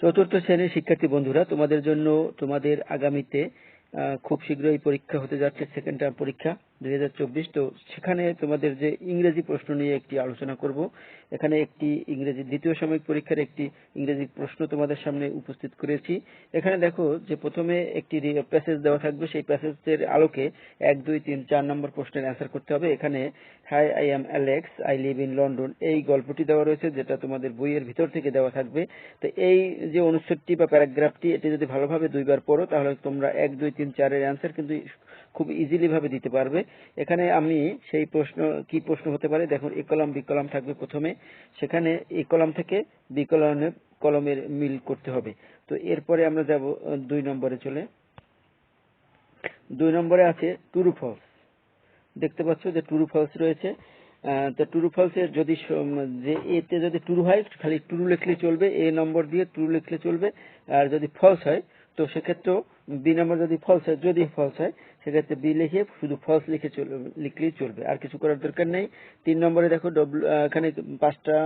চতুর্থ শ্রেণির শিক্ষার্থী বন্ধুরা, তোমাদের জন্য তোমাদের আগামীতে খুব শীঘ্রই পরীক্ষা হতে যাচ্ছে সেকেন্ড টার্ম পরীক্ষা। দুই হাজার চব্বিশ। তো সেখানে তোমাদের যে ইংরেজি প্রশ্ন নিয়ে একটি আলোচনা করব। এখানে একটি ইংরেজি দ্বিতীয় সাময়িক পরীক্ষার একটি ইংরেজি প্রশ্ন তোমাদের সামনে উপস্থিত করেছি। এখানে দেখো যে প্রথমে একটি প্যাসেজ দেওয়া থাকবে। সেই প্যাসেজের আলোকে এক, দুই, তিন, চার নম্বর প্রশ্নের অ্যান্সার করতে হবে। এখানে hi I am Alex I live in London এই গল্পটি দেওয়া রয়েছে, যেটা তোমাদের বইয়ের ভিতর থেকে দেওয়া থাকবে। তো এই যে অনুচ্ছেদটি বা প্যারাগ্রাফটি, এটি যদি ভালোভাবে দুইবার পড়ো, তাহলে তোমরা এক, দুই, তিন, চারের অ্যান্সার কিন্তু খুব ইজিলি ভাবে দিতে পারবে। এখানে আমি সেই প্রশ্ন, কি প্রশ্ন হতে পারে? দেখুন, এ কলাম, বি কলাম থাকবে প্রথমে। সেখানে এ কলাম থেকে বি কলামের কলমের মিল করতে হবে। তো এরপরে আমরা যাব দুই নম্বরে চলে। দুই নম্বরে আছে টুরু ফলস দেখতে পাচ্ছ যে টুরু ফলস রয়েছে। তো টুরু ফলস এর যদি যে এতে যদি টুরু হয়, খালি টুরু লিখলে চলবে, এ নম্বর দিয়ে টুরু লিখলে চলবে। আর যদি ফলস হয় তো সেক্ষেত্রেও বি নম্বর যদি ফলস হয়, যদি ফলস হয়, সেক্ষেত্রে বি লিখে শুধু ফলস লিখে লিখলেই চলবে। আর কিছু করার দরকার নেই। তিন নম্বরে দেখো ডব্লিউ এখানে পাঁচটা,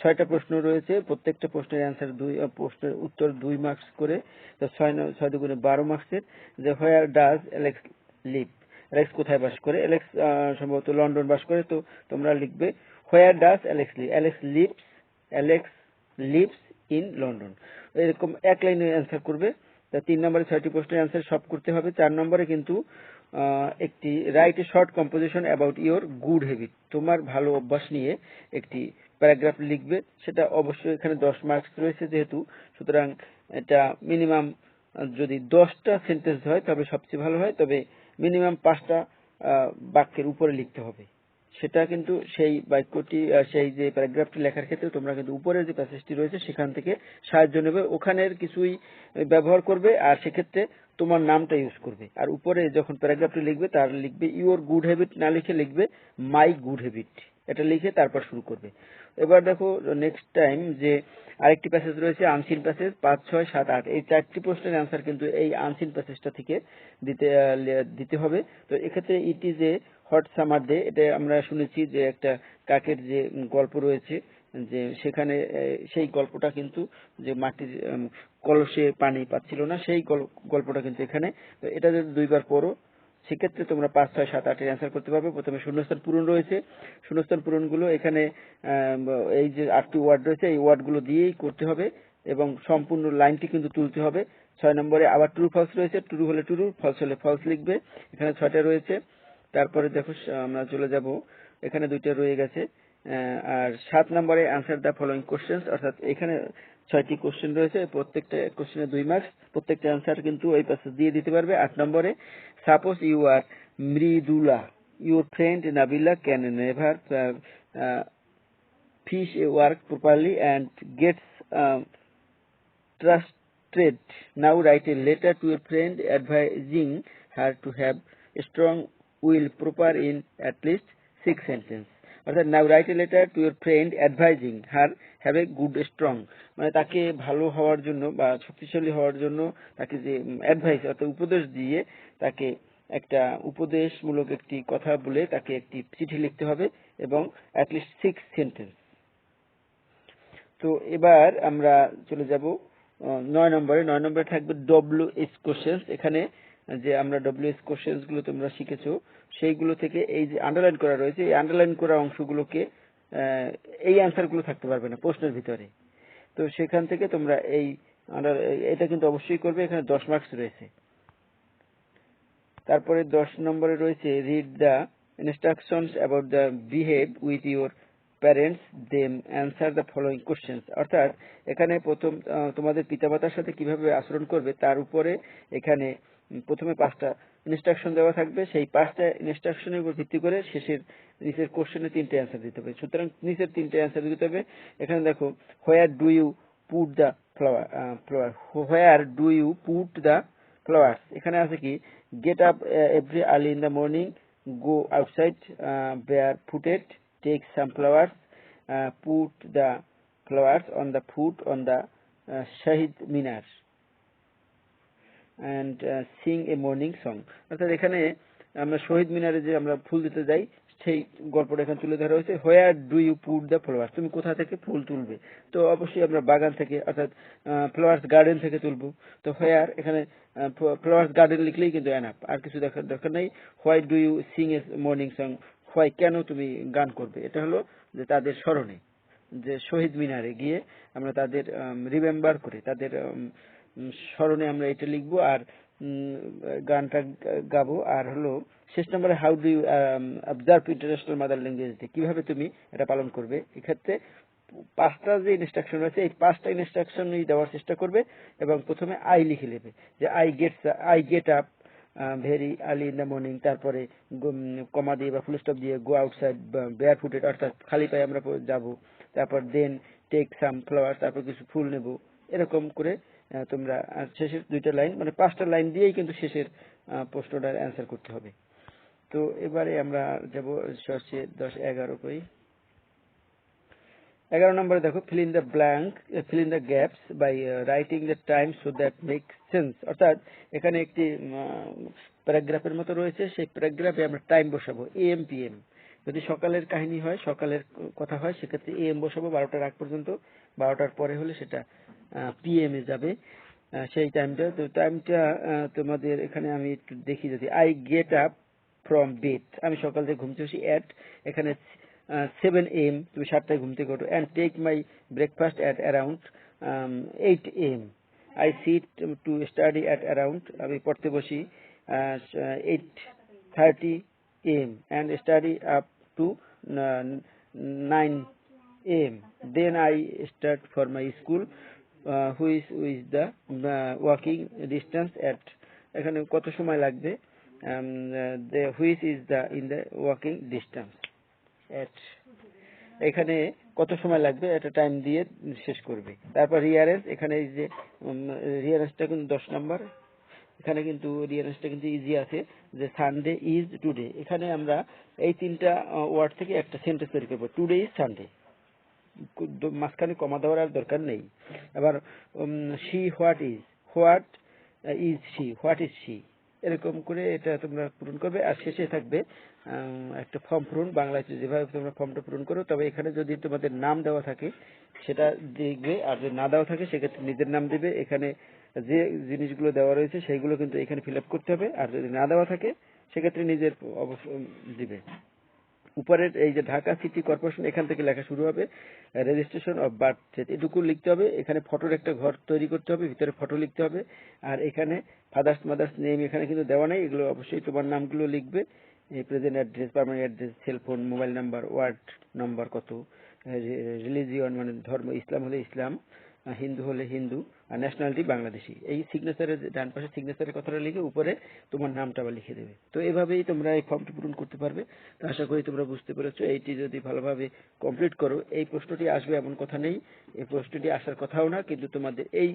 ছয়টা প্রশ্ন রয়েছে। প্রত্যেকটা প্রশ্নের অ্যান্সার দুই প্রশ্নের উত্তর দুই মার্কস করে। তো ছয় ছয় দুগুণে বারো মার্কসের যে where does Alex live Alex কোথায় বাস করে? অ্যালেক্স সম্ভবত লন্ডন বাস করে। তো তোমরা লিখবে where does Alex live Alex lives Alex lives in London এরকম এক লাইনে অ্যান্সার করবে। তা তিন নম্বরে ছয়টি প্রশ্নের অ্যান্সার সব করতে হবে। চার নম্বরে কিন্তু একটি write a short composition about your good habit তোমার ভালো অভ্যাস নিয়ে একটি প্যারাগ্রাফ লিখবে। সেটা অবশ্যই এখানে দশ মার্কস রয়েছে যেহেতু, সুতরাং এটা মিনিমাম যদি দশটা সেন্টেন্স হয় তবে সবচেয়ে ভালো হয়, তবে মিনিমাম পাঁচটা বাক্যের উপরে লিখতে হবে। সেটা কিন্তু সেই বাক্যটি সেই যে প্যারাগ্রাফটি লেখার ক্ষেত্রে তোমরা কিন্তু উপরের যে প্যাসেজটি রয়েছে সেখান থেকে সাহায্য নেবে, ওখানের কিছুই ব্যবহার করবে আর সেক্ষেত্রে তোমার নামটা ইউজ করবে। আর উপরে যখন প্যারাগ্রাফটি লিখবে তার লিখবে ইউর গুড হ্যাবিট না লিখে লিখবে মাই গুড হ্যাবিট এটা লিখে তারপর শুরু করবে। এবার দেখো নেক্সট টাইম যে আরেকটি প্যাসেজ রয়েছে আনসিন প্যাসেজ পাঁচ, ছয়, সাত, আট। এই চারটি প্রশ্নের অ্যান্সার কিন্তু এই আনসিন প্যাসেজটা থেকে দিতে দিতে হবে। তো এক্ষেত্রে it is a hot summer day এটা আমরা শুনেছি যে একটা কাকের যে গল্প রয়েছে, যে সেখানে সেই গল্পটা কিন্তু যে মাটির কলসে পানি পাচ্ছিল না, সেই গল্পটা কিন্তু এখানে। এটা যদি দুইবার পড়ো সেক্ষেত্রে তোমরা পাঁচ, ছয়, সাত আটের অ্যান্সার করতে পারবে। প্রথমে শূন্যস্থান পূরণ রয়েছে। শূন্যস্থান পূরণগুলো এখানে এই যে আটটি ওয়ার্ড রয়েছে, এই ওয়ার্ডগুলো দিয়েই করতে হবে এবং সম্পূর্ণ লাইনটি কিন্তু তুলতে হবে। ছয় নম্বরে আবার ট্রু ফলস রয়েছে। ট্রু হলে ট্রু ফলস হলে ফলস লিখবে। এখানে ছয়টা রয়েছে। তারপরে দেখো আমরা চলে যাব। এখানে দুইটা রয়ে গেছে। আর সাত নম্বরে আনসার দ্য ফলোয়িং কোশ্চেন অর্থাৎ এখানে ছয়টি কোশ্চেন রয়েছে। প্রত্যেকটা কোশ্চেনে দুই মার্কস প্রত্যেকটা অ্যান্সার কিন্তু এই পাশে দিয়ে দিতে পারবে। আট নম্বরে Suppose you are Mridula, your friend Nabila can never uh, uh, fish work properly and gets um, trusted. Now write a letter to your friend advising her to have strong will proper in at least six sentences. অর্থাৎ now write a letter to your friend advising her have a good strong মানে তাকে ভালো হওয়ার জন্য বা শক্তিশালী হওয়ার জন্য তাকে যে অ্যাডভাইস অর্থাৎ উপদেশ দিয়ে তাকে একটা উপদেশমূলক একটি কথা বলে তাকে একটি চিঠি লিখতে হবে এবং অ্যাটলিস্ট সিক্স সেন্টেন্স তো এবার আমরা চলে যাব নয় নম্বরে। নয় নম্বরে থাকবে ডব্লিউ এস কোশ্চেন্স এখানে যে আমরা ডব্লিউ এস কোশ্চেন্সগুলো তোমরা শিখেছো, সেইগুলো থেকে এই যে আন্ডারলাইন করা রয়েছে, এই আন্ডারলাইন করা অংশগুলোকে এই অ্যান্সারগুলো থাকতে পারবে না প্রশ্নের ভিতরে। তো সেখান থেকে তোমরা এই এটা কিন্তু অবশ্যই করবে, এখানে দশ মার্কস রয়েছে। তারপরে দশ নম্বরে রয়েছে read the instructions about the behave with your parents them answer the following questions অর্থাৎ, এখানে প্রথম তোমাদের পিতামাতার সাথে কীভাবে আচরণ করবে, তার উপরে এখানে প্রথমে পাঁচটা ইনস্ট্রাকশন দেওয়া থাকবে। সেই পাঁচটা ইনস্ট্রাকশনের উপর ভিত্তি করে শেষের নিচের কোশ্চেনে তিনটে অ্যান্সার দিতে হবে। সুতরাং নিচের তিনটে অ্যান্সার দিতে হবে। এখানে দেখো where do you put the flower flower where do you put the flowers? এখানে আছে কি get up uh, every early in the morning go outside uh, barefooted take some flowers uh, put the flowers on the foot on the uh, sing a morning song. অর্থাৎ এখানে আমরা শহীদ মিনারে যে আমরা ফুল দিতে যাই সেই গল্পটা এখানে তুলে ধরা হয়েছে। Where do you put the flowers তুমি কোথা থেকে ফুল তুলবে? তো অবশ্যই আমরা বাগান থেকে অর্থাৎ ফ্লাওয়ার্স গার্ডেন থেকে তুলবো। তো হোয়ার এখানে ফ্লাওয়ার্স গার্ডেন লিখলেই কিন্তু এনাফ আর কিছু দেখার দরকার নেই। Why do you sing a morning song why কেন তুমি গান করবে? এটা হলো যে তাদের স্মরণে। যে শহীদ মিনারে গিয়ে আমরা তাদের রিমেম্বার করে তাদের স্মরণে আমরা এটা লিখব আর গানটা গাবো। আর হলো, শেষ নম্বরে how do you observe international mother language day কীভাবে তুমি এটা পালন করবে? এক্ষেত্রে পাঁচটা যে ইনস্ট্রাকশন আছে এই পাঁচটা ইনস্ট্রাকশনই দেওয়ার চেষ্টা করবে এবং প্রথমে আই লিখে নেবে। যে I get I get up very early in the morning তারপরে কমা দিয়ে বা ফুল স্টপ দিয়ে গো আউটসাইড বেয়ার ফুটেড অর্থাৎ খালি পায়ে আমরা যাব। তারপর দেন টেক সাম ফ্লাওয়ার তারপর কিছু ফুল নেব। এরকম করে তোমরা শেষের দুইটা লাইন মানে পাঁচটা লাইন দিয়েই কিন্তু শেষের প্রশ্নটার অ্যান্সার করতে হবে। তো এবারে আমরা যাব সর্ষে দশ এগারো কই এগারো নম্বরে দেখো fill in the blank fill in the gaps by writing the time so that make sense অর্থাৎ এখানে একটি প্যারাগ্রাফের মতো রয়েছে, সেই প্যারাগ্রাফে আমরা টাইম বসাবো এম পি এম যদি সকালের কাহিনী হয়, সকালের কথা হয়, সেক্ষেত্রে এম বসাবো, বারোটার আগ পর্যন্ত, বারোটার পরে হলে সেটা পিএম এ যাবে সেই টাইমটা তো টাইমটা তোমাদের এখানে আমি একটু দেখি যদি I get up from bed আমি সকাল থেকে ঘুম থেকে অ্যাট এখানে সেভেন এম তুমি সাতটায় ঘুম থেকে ওঠো and take my breakfast at around eight AM I sit to study at around আমি পড়তে বসি eight thirty AM and study up to nine AM then I start for my school which is the walking distance at এখানে কত সময় লাগবে? Which is the in the walking distance at এখানে কত সময় লাগবে? একটা টাইম দিয়ে শেষ করবে। তারপর রিয়ারেন্স এখানে যে রিয়ারেন্সটা কিন্তু দশ নাম্বার এখানে কিন্তু রিয়ারেন্সটা কিন্তু ইজি আছে। যে সানডে ইজ টুডে এখানে আমরা এই তিনটা ওয়ার্ড থেকে একটা সেন্টেন্স তৈরি করব। টুডে ইজ সানডে মাঝখানে কমা দেওয়ার আর দরকার নেই। আবার she what is what is she what is she এরকম করে এটা তোমরা পূরণ করবে। আর শেষে থাকবে একটা ফর্ম পূরণ। বাংলায় যেভাবে তোমরা ফর্মটা পূরণ করো, তবে এখানে যদি তোমাদের নাম দেওয়া থাকে, সেটা দেখবে। আর যদি না দেওয়া থাকে, সেক্ষেত্রে নিজের নাম দেবে। এখানে যে জিনিসগুলো দেওয়া রয়েছে, সেইগুলো কিন্তু এখানে ফিল করতে হবে। আর যদি না দেওয়া থাকে, সেক্ষেত্রে নিজের দিবে। উপরের এই যে ঢাকা সিটি কর্পোরেশন, এখান থেকে লেখা শুরু হবে রেজিস্ট্রেশন অফ বার্থ ডেট এটুকু লিখতে হবে। এখানে ফটোর একটা ঘর তৈরি করতে হবে, ভিতরে ফটো লিখতে হবে। আর এখানে ফাদার্স মাদার্স নেম এখানে কিন্তু দেওয়া নেই, এগুলো অবশ্যই তোমার নামগুলো লিখবে। এই present address permanent address cellphone mobile number ward number কত রিলিজিয়ন মানে ধর্ম, ইসলাম হলে ইসলাম। হিন্দু হলে হিন্দু, আর ন্যাশনালিটি বাংলাদেশি। এই সিগনেচারের ডান পাশে সিগনেচারের কথাটা লিখে উপরে তোমার নামটা লিখে দেবে। তো এভাবেই তোমরা এই ফর্মটি পূরণ করতে পারবে। তো আশা করি তোমরা বুঝতে পেরেছ। এইটি যদি ভালোভাবে কমপ্লিট করো, এই প্রশ্নটি আসবে এমন কথা নেই। এই প্রশ্নটি আসার কথাও না, কিন্তু তোমাদের এই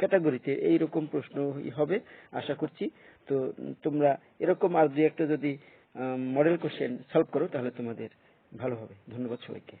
ক্যাটাগরিতে এইরকম প্রশ্ন হবে, আশা করছি। তো তোমরা এরকম আর দুই একটা যদি মডেল কোশ্চেন সলভ করো, তাহলে তোমাদের ভালো হবে। ধন্যবাদ সবাইকে।